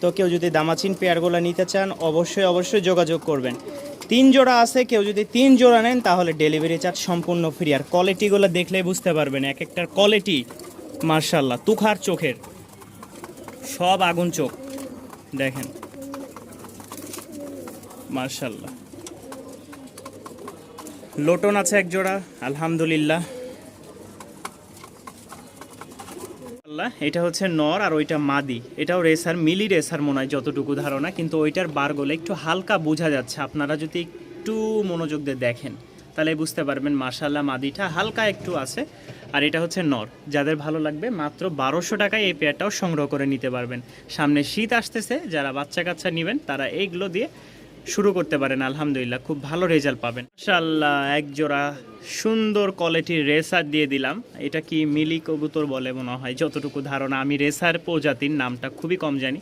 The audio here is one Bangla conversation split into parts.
তো কেউ যদি দামাচিন পেয়ারগুলো নিতে চান, অবশ্যই অবশ্যই যোগাযোগ করবেন। তিন জোড়া আছে, কেউ যদি তিন জোড়া নেন, তাহলে ডেলিভারি চার্জ সম্পূর্ণ ফ্রি। আর কোয়ালিটিগুলো দেখলেই বুঝতে পারবেন, এক একটার কোয়ালিটি মার্শাল্লাহ তুখার চোখের, সব আগুন চোখ, দেখেন। মার্শাল্লাহ লোটন আছে এক জোড়া, আলহামদুলিল্লাহ। এটা হচ্ছে নর আর ওইটা মাদি। এটাও রেসার, মিলি রেসার মনে হয় যতটুকু ধারণা, কিন্তু ওইটার বারগুলো একটু হালকা বোঝা যাচ্ছে। আপনারা যদি একটু মনোযোগ দিয়ে দেখেন, তাহলে বুঝতে পারবেন মাশাল্লাহ মাদিটা হালকা একটু আছে। আর এটা হচ্ছে নর। যাদের ভালো লাগবে, মাত্র বারোশো টাকায় এই পেয়ারটাও সংগ্রহ করে নিতে পারবেন। সামনে শীত আসতেছে, যারা বাচ্চা কাচ্চা নেবেন, তারা এইগুলো দিয়ে শুরু করতে পারেন, আলহামদুলিল্লাহ, খুব ভালো রেজাল্ট পাবেন। মাশাল্লাহ এক জোড়া সুন্দর কোয়ালিটির রেসার দিয়ে দিলাম। এটা কি মিলি কবুতর বলে মনে হয়, যতটুকু ধারণা। আমি রেসার প্রজাতির নামটা খুবই কম জানি।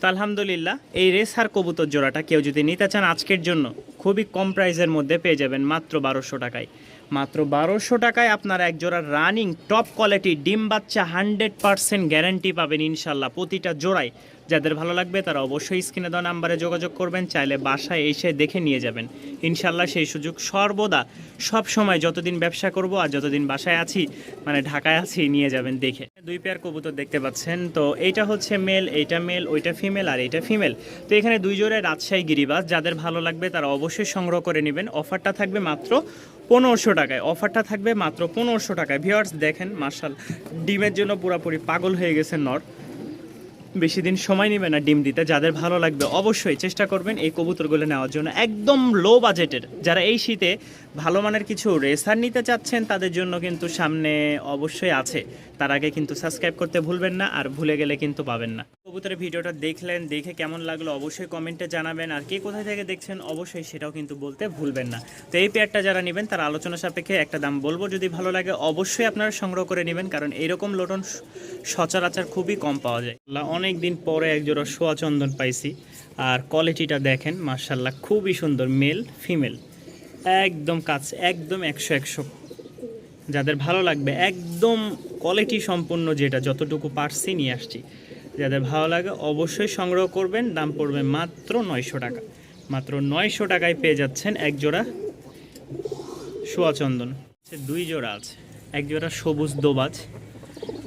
তো আলহামদুলিল্লাহ, এই রেসার কবুতর জোড়াটা কেউ যদি নিতে চান আজকের জন্য, খুবই কম প্রাইসের মধ্যে পেয়ে যাবেন মাত্র বারোশো টাকায়। মাত্র বারোশো টাকায় আপনারা এক জোড়া রানিং টপ কোয়ালিটি ডিম বাচ্চা হান্ড্রেড পারসেন্ট গ্যারান্টি পাবেন ইনশাল্লাহ প্রতিটা জোড়ায়। যাদের ভালো লাগবে তারা অবশ্যই স্ক্রিনে দেওয়া নাম্বারে যোগাযোগ করবেন, চাইলে বাসায় এসে দেখে নিয়ে যাবেন। ইনশাল্লাহ সেই সুযোগ সর্বদা। সব সময় যতদিন ব্যবসা করব আর যতদিন বাসায় আছি মানে ঢাকায় আছি, নিয়ে যাবেন দেখে। দুই পেয়ার কবুতর দেখতে পাচ্ছেন, তো এইটা হচ্ছে মেল এইটা মেল ওইটা ফিমেল আর এইটা ফিমেল তো এখানে দুই জোড়ে রাজশাহী গিরিবাস, যাদের ভালো লাগবে তারা অবশ্যই সংগ্রহ করে নেবেন। অফারটা থাকবে মাত্র পনেরোশো টাকায়। অফারটা থাকবে মাত্র পনেরোশো টাকায়। ভিওয়ার্স দেখেন মার্শাল ডিমের জন্য পুরোপুরি পাগল হয়ে গেছে নর। বেশি দিন সময় নেবে না ডিম দিতে, যাদের ভালো লাগবে অবশ্যই চেষ্টা করবেন এই কবুতরগুলো নেওয়ার জন্য। একদম লো বাজেটের যারা এই শীতে ভালো মানের কিছু রেসার নিতে চাচ্ছেন, তাদের জন্য কিন্তু সামনে অবশ্যই আছে। তার আগে কিন্তু সাবস্ক্রাইব করতে ভুলবেন না, আর ভুলে গেলে কিন্তু পাবেন না। কবুতরের ভিডিওটা দেখলেন, দেখে কেমন লাগল অবশ্যই কমেন্টে জানাবেন, আর কে কোথায় থেকে দেখছেন অবশ্যই সেটাও কিন্তু বলতে ভুলবেন না। তো এই পেয়ারটা যারা নেবেন, তার আলোচনা সাপেক্ষে একটা দাম বলব, যদি ভালো লাগে অবশ্যই আপনারা সংগ্রহ করে নেবেন, কারণ এরকম লোটন সচরাচর খুবই কম পাওয়া যায়। অনেক দিন পরে একজোড়া সোয়া চন্দন পাইছি, আর কোয়ালিটিটা দেখেন মার্শাল্লাহ খুবই সুন্দর মেল ফিমেল একদম কাজ, একদম একশো একশো। যাদের ভালো লাগবে, একদম কোয়ালিটি সম্পূর্ণ যেটা, যতটুকু পারছি নিয়ে আসছি। যাদের ভালো লাগে অবশ্যই সংগ্রহ করবেন, দাম পড়বে মাত্র নয়শো টাকা। মাত্র নয়শো টাকায় পেয়ে যাচ্ছেন এক জোড়া সোয়াচন্দন দুই জোড়া আছে, এক জোড়া সবুজ দোবাজ,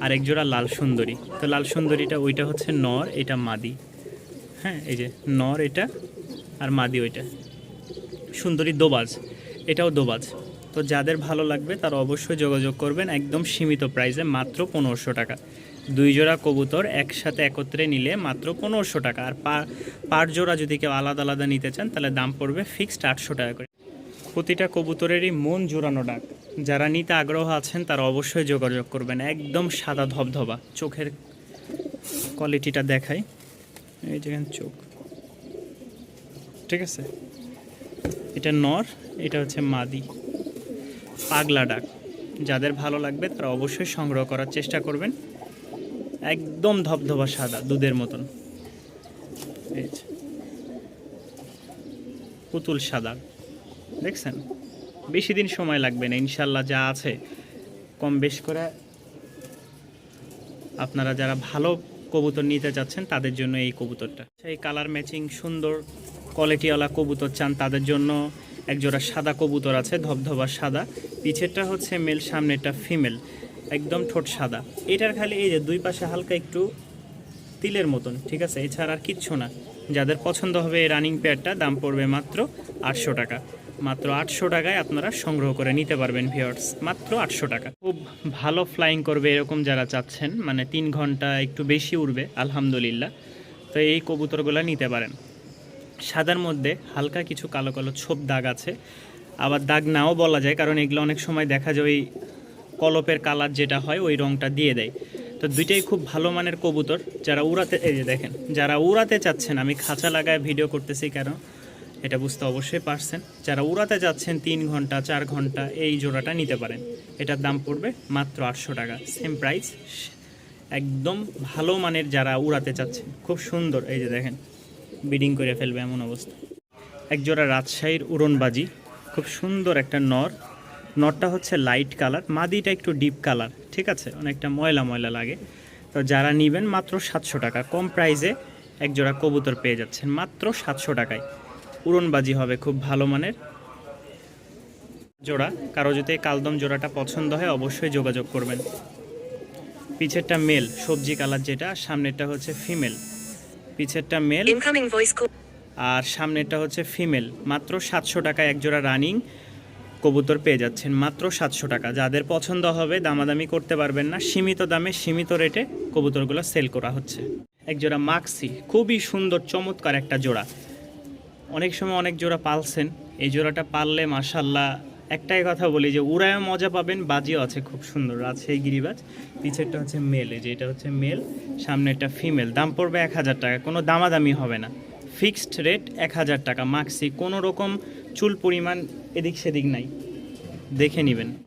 আর এক জোড়া লাল সুন্দরী। তো লাল সুন্দরীটা ওইটা হচ্ছে নর, এটা মাদি। হ্যাঁ এই যে নর এটা, আর মাদি ওইটা। সুন্দরী দোবাজ, এটাও দোবাজ। তো যাদের ভালো লাগবে তারা অবশ্যই যোগাযোগ করবেন একদম সীমিত প্রাইসে মাত্র পনেরোশো টাকা। দুই জোড়া কবুতর একসাথে একত্রে নিলে মাত্র পনেরোশো টাকা। আর পার জোড়া যদি কেউ আলাদা আলাদা নিতে চান তাহলে দাম পড়বে ফিক্সড আটশো টাকা করে। প্রতিটা কবুতরেরই মন জোড়ানো ডাক। যারা নিতে আগ্রহ আছেন তারা অবশ্যই যোগাযোগ করবেন। একদম সাদা ধবধবা। চোখের কোয়ালিটিটা দেখাই। এই যেখানে চোখ। ঠিক আছে? এটা নর, এটা হচ্ছে মাদি। পাগলা ডাক। যাদের ভালো লাগবে তারা অবশ্যই সংগ্রহ করার চেষ্টা করবেন। একদম ধবধবা সাদা, দুধের মতন। পুতুল সাদা। দেখছেন? বেশি দিন সময় লাগবে না, ইনশাল্লাহ যা আছে। কম বেশ করে আপনারা যারা ভালো কবুতর নিতে চাচ্ছেন তাদের জন্য এই কবুতরটা। সেই কালার ম্যাচিং, সুন্দর। কোয়ালিটিওয়ালা কবুতর চান তাদের জন্য। একজোড়া সাদা কবুতর আছে, ধবধবা সাদা। পিছেরটা হচ্ছে মেল সামনেটা ফিমেল একদম ঠোঁট সাদা। এটার খালি এই যে দুই পাশে হালকা একটু তিলের মতন, ঠিক আছে? এছাড়া আর কিচ্ছু না। যাদের পছন্দ হবে এই রানিং পেয়ারটা দাম পড়বে মাত্র আটশো টাকা। মাত্র আটশো টাকায় আপনারা সংগ্রহ করে নিতে পারবেন ভিওর্স মাত্র আটশো টাকা। খুব ভালো ফ্লাইং করবে এরকম যারা চাচ্ছেন মানে তিন ঘণ্টা একটু বেশি উড়বে, আলহামদুলিল্লাহ। তো এই কবুতরগুলো নিতে পারেন। সাদার মধ্যে হালকা কিছু কালো কালো ছোপ দাগ আছে। আবার দাগ নাও বলা যায়, কারণ এগুলো অনেক সময় দেখা যায় ওই কলপের কালার যেটা হয়, ওই রংটা দিয়ে দেয়। তো দুইটাই খুব ভালো মানের কবুতর। যারা উড়াতে, এই যে দেখেন, যারা উড়াতে চাচ্ছেন, আমি খাঁচা লাগায় ভিডিও করতেছি কেন? এটা বুঝতে অবশ্যই পারছেন। যারা উড়াতে যাচ্ছেন, তিন ঘণ্টা, চার ঘণ্টা, এই জোড়াটা নিতে পারেন। এটার দাম পড়বে মাত্র আটশো টাকা। সেম প্রাইস একদম ভালো মানের যারা উড়াতে চাচ্ছেন। খুব সুন্দর, এই যে দেখেন। বিডিং করে ফেলবে এমন অবস্থা। একজোড়া রাজশাহীর উড়নবাজি, খুব সুন্দর একটা নর। নরটা হচ্ছে লাইট কালার মাদিটা একটু ডিপ কালার ঠিক আছে? অনেকটা ময়লা ময়লা লাগে। তো যারা নেবেন মাত্র সাতশো টাকা, কম প্রাইসে এক জোড়া কবুতর পেয়ে যাচ্ছেন মাত্র সাতশো টাকায়। উড়নবাজি হবে খুব ভালো মানের। জোড়া, কারও যদি কালদম জোড়াটা পছন্দ হয় অবশ্যই যোগাযোগ করবেন। পিছেরটা মেল সবজি কালার যেটা, সামনেরটা হচ্ছে ফিমেল পিছেরটা মেল। আর সামনেরটা হচ্ছে ফিমেল। মাত্র সাতশো টাকা এক জোড়া রানিং কবুতর পেয়ে যাচ্ছেন। মাত্র সাতশো টাকা। যাদের পছন্দ হবে দামাদামি করতে পারবেন না। সীমিত দামে সীমিত রেটে কবুতরগুলো সেল করা হচ্ছে। এক জোড়া মাক্সি খুবই সুন্দর চমৎকার একটা জোড়া। অনেক সময় অনেক জোড়া পালছেন। এই জোড়াটা পাললে মাসাল্লাহ একটাই কথা বলি যে উড়ায় মজা পাবেন, বাজিও আছে খুব সুন্দর। এই গিরিবাজ, পিছেরটা হচ্ছে মেল এই যে এটা হচ্ছে মেল সামনে একটা ফিমেল দাম পড়বে এক হাজার টাকা, কোনো দামাদামি হবে না। ফিক্সড রেট এক হাজার টাকা মাক্সি কোনো রকম চুল পরিমাণ এদিক সেদিক নাই। দেখে নেবেন।